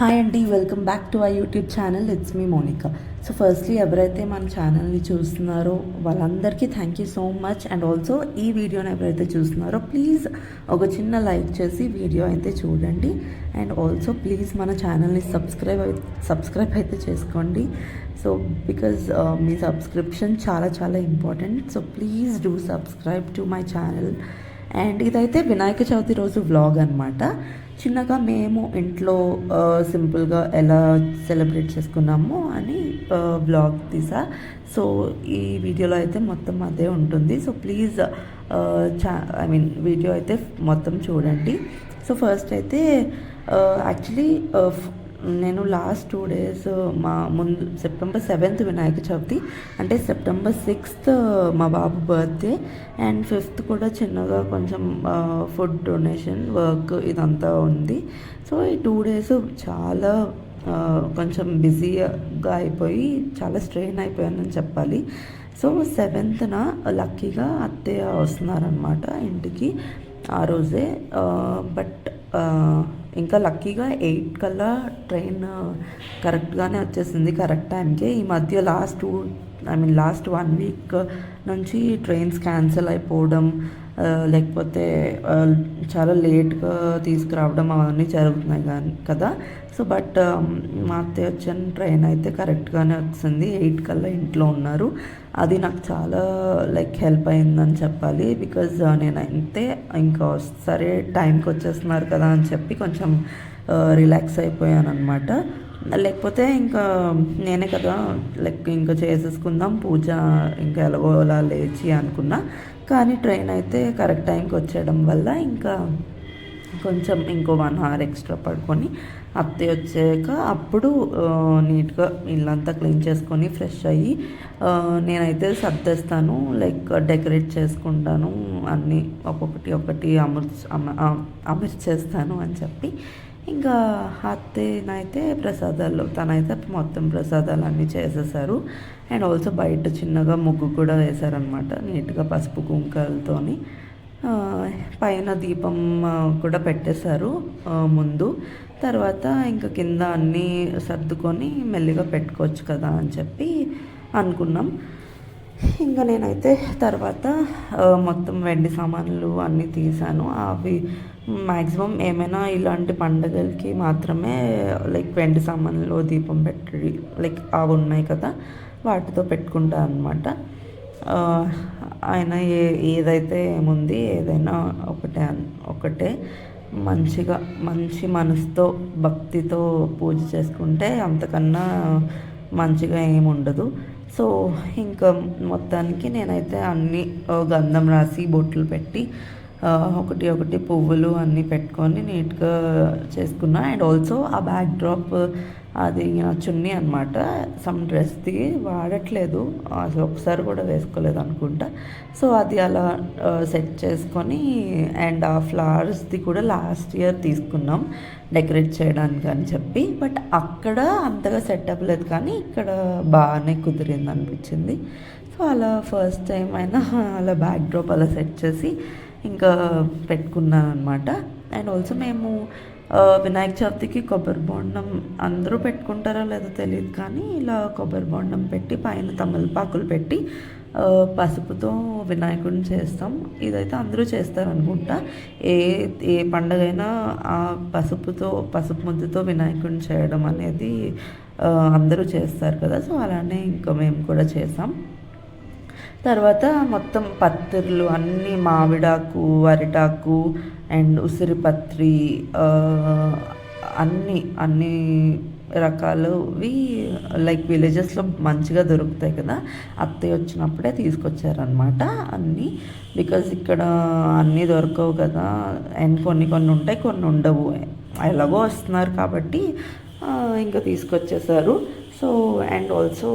Hi అండి welcome back to our YouTube channel. It's me Monika so firstly ఎవరైతే మన ఛానల్ని చూస్తున్నారో వాళ్ళందరికీ thank you so much and also ఈ వీడియోని ఎవరైతే చూస్తున్నారో ప్లీజ్ ఒక చిన్న లైక్ చేసి వీడియో అయితే చూడండి. అండ్ ఆల్సో ప్లీజ్ మన ఛానల్ని సబ్స్క్రైబ్ సబ్స్క్రైబ్ అయితే చేసుకోండి. సో బికాజ్ uh, మీ సబ్స్క్రిప్షన్ చాలా చాలా important so please do subscribe to my channel and ఇదైతే వినాయక చవితి రోజు వ్లాగ్ అనమాట చిన్నగా మేము ఇంట్లో సింపుల్గా ఎలా సెలబ్రేట్ చేసుకున్నాము అని బ్లాగ్ తీసా. సో ఈ వీడియోలో అయితే మొత్తం అదే ఉంటుంది. సో ప్లీజ్ చా ఐ మీన్ వీడియో అయితే మొత్తం చూడండి. సో ఫస్ట్ అయితే యాక్చువల్లీ నేను లాస్ట్ టూ డేస్ మా ముందు సెప్టెంబర్ సెవెంత్ వినాయక చవితి అంటే సెప్టెంబర్ సిక్స్త్ uh, మా బాబు బర్త్డే అండ్ ఫిఫ్త్ కూడా చిన్నగా కొంచెం ఫుడ్ డొనేషన్ వర్క్ ఇదంతా ఉంది. సో ఈ టూ డేస్ చాలా uh, కొంచెం బిజీగా అయిపోయి చాలా స్ట్రెయిన్ అయిపోయానని చెప్పాలి. సో సెవెంత్న లక్కీగా అత్తయ్య వస్తున్నారనమాట ఇంటికి ఆ రోజే uh, బట్ ఇంకా లక్కీగా ఎయిట్ కల్లా ట్రైన్ కరెక్ట్గానే వచ్చేసింది కరెక్ట్ టైంకి. ఈ మధ్య last two I mean last one week నుంచి ట్రైన్స్ క్యాన్సిల్ అయిపోవడం uh, లేకపోతే uh, చాలా లేట్గా తీసుకురావడం అవన్నీ జరుగుతున్నాయి కానీ కదా? సో బట్ um, మా అత్తయ్య వచ్చిన ట్రైన్ అయితే కరెక్ట్గానే వచ్చింది. ఎయిట్ కల్లా ఇంట్లో ఉన్నారు. అది నాకు చాలా లైక్ హెల్ప్ అయిందని చెప్పాలి. బికాజ్ నేను అయితే ఇంకా సరే టైంకి వచ్చేస్తున్నారు కదా అని చెప్పి కొంచెం uh, రిలాక్స్ అయిపోయాను అనమాట లేకపోతే ఇంకా నేనే కదా లైక్ ఇంకా చేసేసుకుందాం పూజ ఇంకా ఎలాగో అలా లేచి అనుకున్నా. కానీ ట్రైన్ అయితే కరెక్ట్ టైంకి వచ్చేయడం వల్ల ఇంకా కొంచెం ఇంకో వన్ అవర్ ఎక్స్ట్రా పడుకొని అత్తే వచ్చాక అప్పుడు నీట్గా ఇల్లంతా క్లీన్ చేసుకొని ఫ్రెష్ అయ్యి నేనైతే సర్దేస్తాను లైక్ డెకరేట్ చేసుకుంటాను అన్నీ ఒక్కొక్కటి ఒకటి అమర్చ అమర్చేస్తాను అని చెప్పి ఇంకా అత్తేనైతే ప్రసాదాలు తనైతే మొత్తం ప్రసాదాలు అన్నీ చేసేసారు. అండ్ ఆల్సో బయట చిన్నగా ముగ్గు కూడా వేశారనమాట నీట్గా పసుపు కుంకాలతోని. పైన దీపం కూడా పెట్టేశారు ముందు. తర్వాత ఇంకా కింద అన్నీ సర్దుకొని మెల్లిగా పెట్టుకోవచ్చు కదా అని చెప్పి అనుకున్నాం. ఇంకా నేనైతే తర్వాత మొత్తం వెండి సామాన్లు అన్నీ తీసాను. అవి మ్యాక్సిమం ఏమైనా ఇలాంటి పండుగలకి మాత్రమే లైక్ వెండి సామాన్లు దీపం పెట్టి లైక్ అవి ఉన్నాయి కదా వాటితో పెట్టుకుంటా అనమాట ఆయన ఏ ఏదైతే ఏముంది ఏదైనా ఒకటే ఒకటే. మంచిగా మంచి మనసుతో భక్తితో పూజ చేసుకుంటే అంతకన్నా మంచిగా ఏముండదు. సో ఇంకా మొత్తానికి నేనైతే అన్నీ గంధం రాసి బొట్లు పెట్టి ఒకటి ఒకటి పువ్వులు అన్నీ పెట్టుకొని నీట్గా చేసుకున్నా. అండ్ ఆల్సో ఆ బ్యాక్ డ్రాప్ అది నా చున్నీ అనమాట సమ్ డ్రెస్ది వాడట్లేదు. అసలు ఒకసారి కూడా వేసుకోలేదు అనుకుంటా. సో అది అలా సెట్ చేసుకొని అండ్ ఆ ఫ్లవర్స్ది కూడా లాస్ట్ ఇయర్ తీసుకున్నాం డెకరేట్ చేయడానికి అని చెప్పి. బట్ అక్కడ అంతగా సెట్ అవ్వలేదు కానీ ఇక్కడ బాగానే కుదిరింది అనిపించింది. సో అలా ఫస్ట్ టైం అయినా అలా బ్యాక్ డ్రాప్ అలా సెట్ చేసి ఇంకా పెట్టుకున్నాను అనమాట అండ్ ఆల్సో మేము వినాయక చవితికి కొబ్బరి బోండం అందరూ పెట్టుకుంటారో లేదో తెలియదు కానీ ఇలా కొబ్బరి బోండం పెట్టి పైన తమలపాకులు పెట్టి పసుపుతో వినాయకుడిని చేస్తాం. ఇదైతే అందరూ చేస్తారు అనుకుంటా ఏ ఏ పండగైనా ఆ పసుపుతో పసుపు ముద్దతో వినాయకుడిని చేయడం అనేది అందరూ చేస్తారు కదా. సో అలానే ఇంకా మేము కూడా చేసాం తర్వాత మొత్తం పత్రులు అన్నీ మామిడాకు అరిటాకు అండ్ ఉసిరిపత్రి అన్నీ అన్ని రకాలువి లైక్ విలేజెస్లో మంచిగా దొరుకుతాయి కదా. అత్తయ్య వచ్చినప్పుడే తీసుకొచ్చారనమాట అన్నీ. బికాజ్ ఇక్కడ అన్నీ దొరకవు కదా. అండ్ కొన్ని కొన్ని ఉంటాయి కొన్ని ఉండవు. ఎలాగో వస్తున్నారు కాబట్టి ఇంకా తీసుకొచ్చేసారు. సో అండ్ ఆల్సో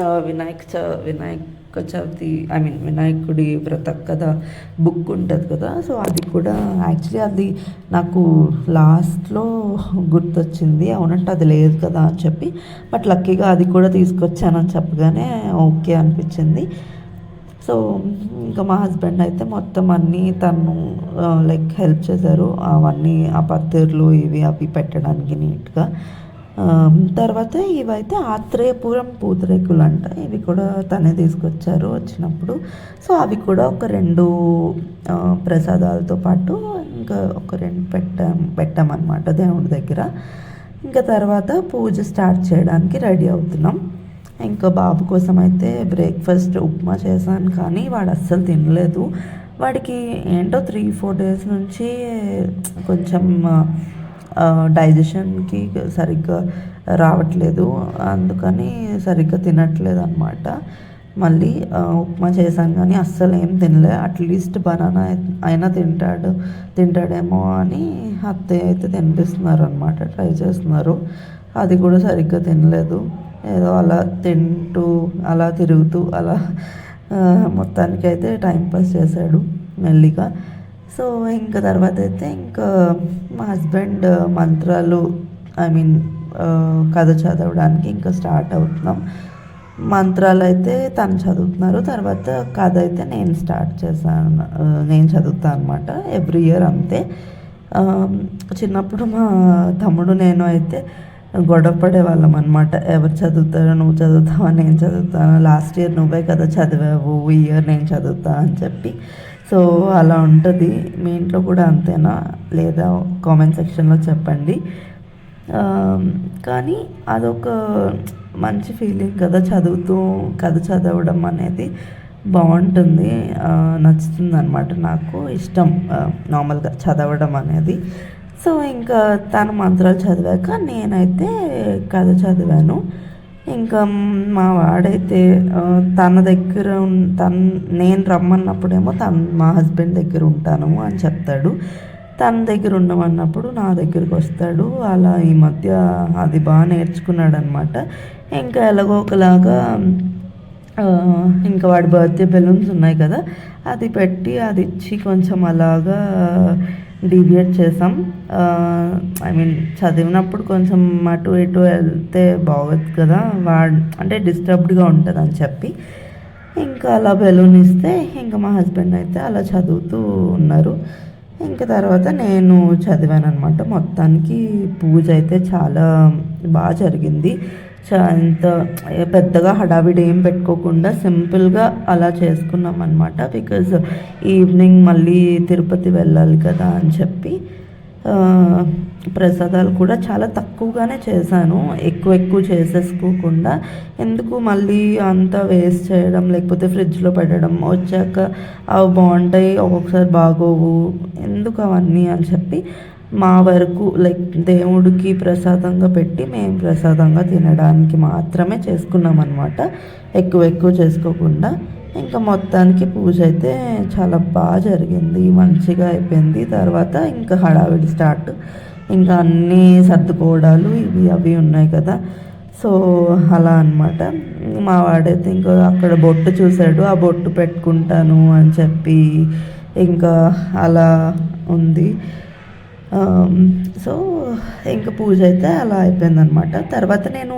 వినాయక చ వినాయక్ వినాయక చవితి ఐ మీన్ వినాయకుడి వ్రత కథ బుక్ ఉంటుంది కదా సో అది కూడా యాక్చువల్లీ అది నాకు లాస్ట్లో గుర్తొచ్చింది. అవునంటే అది లేదు కదా అని చెప్పి బట్ లక్కీగా అది కూడా తీసుకొచ్చానని చెప్పగానే ఓకే అనిపించింది. సో ఇంకా మా హస్బెండ్ అయితే మొత్తం అన్నీ తను uh, లైక్ హెల్ప్ చేశారు. అవన్నీ ఆ పత్తిర్లు ఇవి అవి పెట్టడానికి నీట్గా తర్వాత ఇవైతే ఆత్రేయపురం పూతరేకులు అంట ఇవి కూడా తనే తీసుకొచ్చారు వచ్చినప్పుడు. సో అవి కూడా ఒక రెండు ప్రసాదాలతో పాటు ఇంకా ఒక రెండు పెట్టాం పెట్టామన్నమాట దేవుడి దగ్గర. ఇంకా తర్వాత పూజ స్టార్ట్ చేయడానికి రెడీ అవుతున్నాం. ఇంకా బాబు కోసం అయితే బ్రేక్ఫాస్ట్ ఉప్మా చేశాను కానీ వాడు అస్సలు తినలేదు. వాడికి ఏంటో త్రీ ఫోర్ డేస్ నుంచి కొంచెం డైజెషన్కి సరిగ్గా రావట్లేదు. అందుకని సరిగ్గా తినట్లేదు అనమాట మళ్ళీ ఉప్మా చేశాను కానీ అస్సలు ఏం తినలే. అట్లీస్ట్ బనానా అయినా తింటాడు తింటాడేమో అని అత్తయ్య అయితే తినిపిస్తున్నారు అనమాట ట్రై చేస్తున్నారు. అది కూడా సరిగ్గా తినలేదు. ఏదో అలా తింటూ అలా తిరుగుతూ అలా మొత్తానికి అయితే టైం పాస్ చేశాడు మెల్లిగా. సో ఇంకా తర్వాత అయితే ఇంకా మా హస్బెండ్ మంత్రాలు ఐ మీన్ కథ చదవడానికి ఇంకా స్టార్ట్ అవుతున్నాం. మంత్రాలు అయితే తను చదువుతున్నారు. తర్వాత కథ అయితే నేను స్టార్ట్ చేశాను. నేను చదువుతాను అనమాట ఎవ్రీ ఇయర్ అంతే. చిన్నప్పుడు మా తమ్ముడు నేను అయితే గొడవ పడేవాళ్ళం అనమాట ఎవరు చదువుతారో నువ్వు చదువుతావా నేను చదువుతాను లాస్ట్ ఇయర్ నువ్వే కదా చదివావు ఈ ఇయర్ నేను చదువుతా అని చెప్పి. సో అలా ఉంటుంది. మీ ఇంట్లో కూడా అంతేనా? లేదా కామెంట్ సెక్షన్లో చెప్పండి. కానీ అదొక మంచి ఫీలింగ్ కదా చదువుతూ కథ చదవడం అనేది. బాగుంటుంది. నచ్చుతుంది అనమాట నాకు. ఇష్టం నార్మల్గా చదవడం అనేది. సో ఇంకా తను మంత్రాలు చదివాక నేనైతే కథ చదివాను. ఇంకా మా వాడైతే తన దగ్గర ఉన్- తన్ నేను రమ్మన్నప్పుడేమో తను మా హస్బెండ్ దగ్గర ఉంటాను అని చెప్తాడు. తన దగ్గర ఉండమన్నప్పుడు నా దగ్గరికి వస్తాడు. అలా ఈ మధ్య అది బాగా నేర్చుకున్నాడు అనమాట ఇంకా ఎలాగో ఒకలాగా ఇంకా వాడి బర్త్డే బెలూన్స్ ఉన్నాయి కదా అది పెట్టి అది ఇచ్చి కొంచెం అలాగా డీవియేట్ చేసాం. ఐ మీన్ చదివినప్పుడు కొంచెం అటు ఇటు వెళ్తే బాగోదు కదా. వా అంటే డిస్టర్బ్డ్గా ఉంటుంది అని చెప్పి. ఇంకా అలా బెలూన్ ఇస్తే ఇంకా మా హస్బెండ్ అయితే అలా చదువుతూ ఉన్నారు. ఇంకా తర్వాత నేను చదివాను అనమాట మొత్తానికి పూజ అయితే చాలా బాగా జరిగింది. చా ఇంత పెద్దగా హడావిడి ఏం పెట్టుకోకుండా సింపుల్గా అలా చేసుకున్నాం అనమాట బికాజ్ ఈవినింగ్ మళ్ళీ తిరుపతి వెళ్ళాలి కదా అని చెప్పి ప్రసాదాలు కూడా చాలా తక్కువగానే చేశాను. ఎక్కువ ఎక్కువ చేసేసుకోకుండా ఎందుకు మళ్ళీ అంతా వేస్ట్ చేయడం లేకపోతే ఫ్రిడ్జ్లో పెట్టడం వచ్చాక అవి బాగుంటాయి ఒక్కొక్కసారి బాగోవు ఎందుకు అవన్నీ అని చెప్పి మా వరకు లైక్ దేవుడికి ప్రసాదంగా పెట్టి మేము ప్రసాదంగా తినడానికి మాత్రమే చేసుకున్నాం అనమాట ఎక్కువ ఎక్కువ చేసుకోకుండా. ఇంకా మొత్తానికి పూజ అయితే చాలా బాగా జరిగింది. మంచిగా అయిపోయింది. తర్వాత ఇంకా హడావిడి స్టార్ట్ ఇంకా అన్నీ సర్దుకోవడాలు ఇవి అవి ఉన్నాయి కదా. సో అలా అనమాట మా వాడైతే ఇంకా అక్కడ బొట్టు చూశాడు. ఆ బొట్టు పెట్టుకుంటాను అని చెప్పి ఇంకా అలా ఉంది. Um, సో ఇంకా పూజ అయితే అలా అయిపోయిందనమాట తర్వాత నేను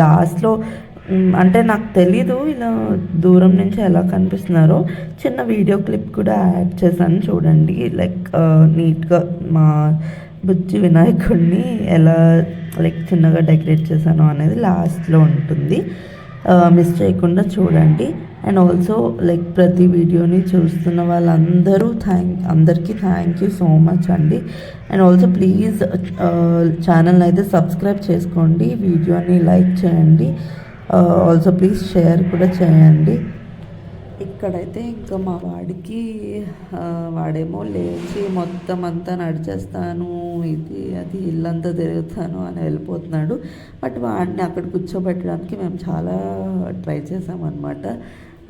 లాస్ట్లో అంటే నాకు తెలీదు ఇలా దూరం నుంచి ఎలా కనిపిస్తున్నారో. చిన్న వీడియో క్లిప్ కూడా యాడ్ చేశాను చూడండి. లైక్ నీట్గా మా బుజ్జి వినాయకుడిని ఎలా లైక్ చిన్నగా డెకరేట్ చేశాను అనేది లాస్ట్లో ఉంటుంది. మిస్ చేయకుండా చూడండి. అండ్ ఆల్సో లైక్ ప్రతి వీడియోని చూస్తున్న వాళ్ళందరూ థ్యాంక్ అందరికీ థ్యాంక్ యూ సో మచ్ అండి. అండ్ ఆల్సో ప్లీజ్ ఛానల్ని అయితే సబ్స్క్రైబ్ చేసుకోండి వీడియోని లైక్ చేయండి. ఆల్సో ప్లీజ్ షేర్ కూడా చేయండి. ఇక్కడైతే ఇంకా మా వాడికి uh, వాడేమో లేచి మొత్తం అంతా నడిచేస్తాను ఇది అది ఇల్లంతా తిరుగుతాను అని వెళ్ళిపోతున్నాడు. బట్ వాడిని అక్కడ కూర్చోబెట్టడానికి మేము చాలా ట్రై చేసామన్నమాట.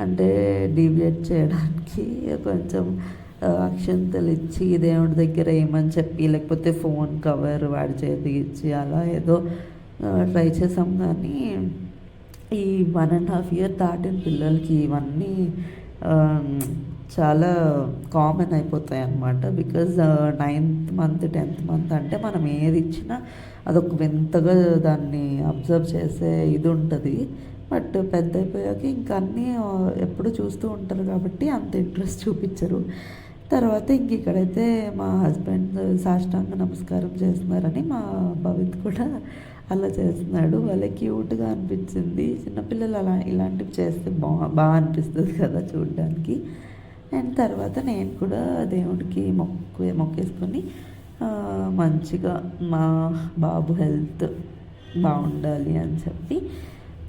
అంటే డీవియేట్ చేయడానికి కొంచెం అక్షంతలు ఇచ్చి దేవుడి దగ్గర ఏమని చెప్పి లేకపోతే ఫోన్ కవర్ వాడి చేతికి ఇచ్చి అలా ఏదో ట్రై చేసాం కానీ ఈ వన్ అండ్ హాఫ్ ఇయర్ దాటిన పిల్లలకి ఇవన్నీ చాలా కామన్ అయిపోతాయి అన్నమాట. Because ninth month tenth month అంటే మనం ఏది ఇచ్చినా అదొక వింతగా దాన్ని అబ్జర్వ్ చేసే ఇది ఉంటుంది. బట్ పెద్ద అయిపోయాక ఇంకా అన్నీ ఎప్పుడు చూస్తూ ఉంటారు కాబట్టి అంత ఇంట్రెస్ట్ చూపించరు. తర్వాత ఇంక ఇక్కడైతే మా హస్బెండ్ సాష్టాంగ నమస్కారం చేస్తున్నారని మా భవిత్ కూడా అలా చేస్తున్నాడు. వాళ్ళే క్యూట్గా అనిపించింది. చిన్నపిల్లలు అలా ఇలాంటివి చేస్తే బా బాగా అనిపిస్తుంది కదా చూడడానికి. అండ్ తర్వాత నేను కూడా దేవుడికి మొక్కు మొక్కేసుకొని మంచిగా మా బాబు హెల్త్ బాగుండాలి అని చెప్పి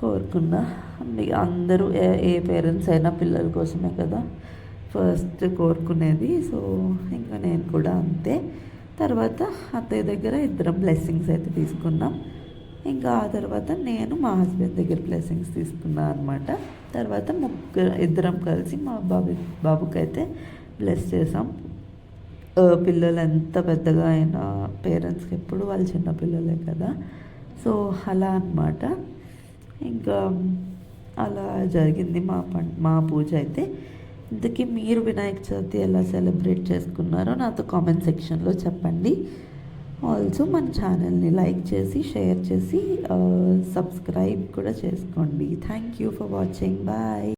కోరుకున్నా. మీ- అందరూ ఏ ఏ పేరెంట్స్ అయినా పిల్లల కోసమే కదా ఫస్ట్ కోరుకునేది. సో ఇంకా నేను కూడా అంతే. తర్వాత అత్తయ్య దగ్గర ఇద్దరం బ్లెస్సింగ్స్ అయితే తీసుకున్నాం. ఇంకా ఆ తర్వాత నేను మా హస్బెండ్ దగ్గర బ్లెస్సింగ్స్ తీసుకున్నాను అనమాట తర్వాత ముగ్గురు ఇద్దరం కలిసి మా బాబు బాబుకి అయితే బ్లెస్ చేసాం. పిల్లలు ఎంత పెద్దగా అయినా పేరెంట్స్కి ఎప్పుడు వాళ్ళు చిన్న పిల్లలే కదా. సో అలా అన్నమాట. ఇంకా అలా జరిగింది మా పం మా పూజ అయితే. ఇంతకీ మీరు వినాయక చవితి ఎలా సెలబ్రేట్ చేసుకున్నారో నాతో కామెంట్ సెక్షన్లో చెప్పండి. ఆల్సో మన ఛానల్ని లైక్ చేసి షేర్ చేసి సబ్స్క్రైబ్ కూడా చేసుకోండి. Thank you for watching. Bye.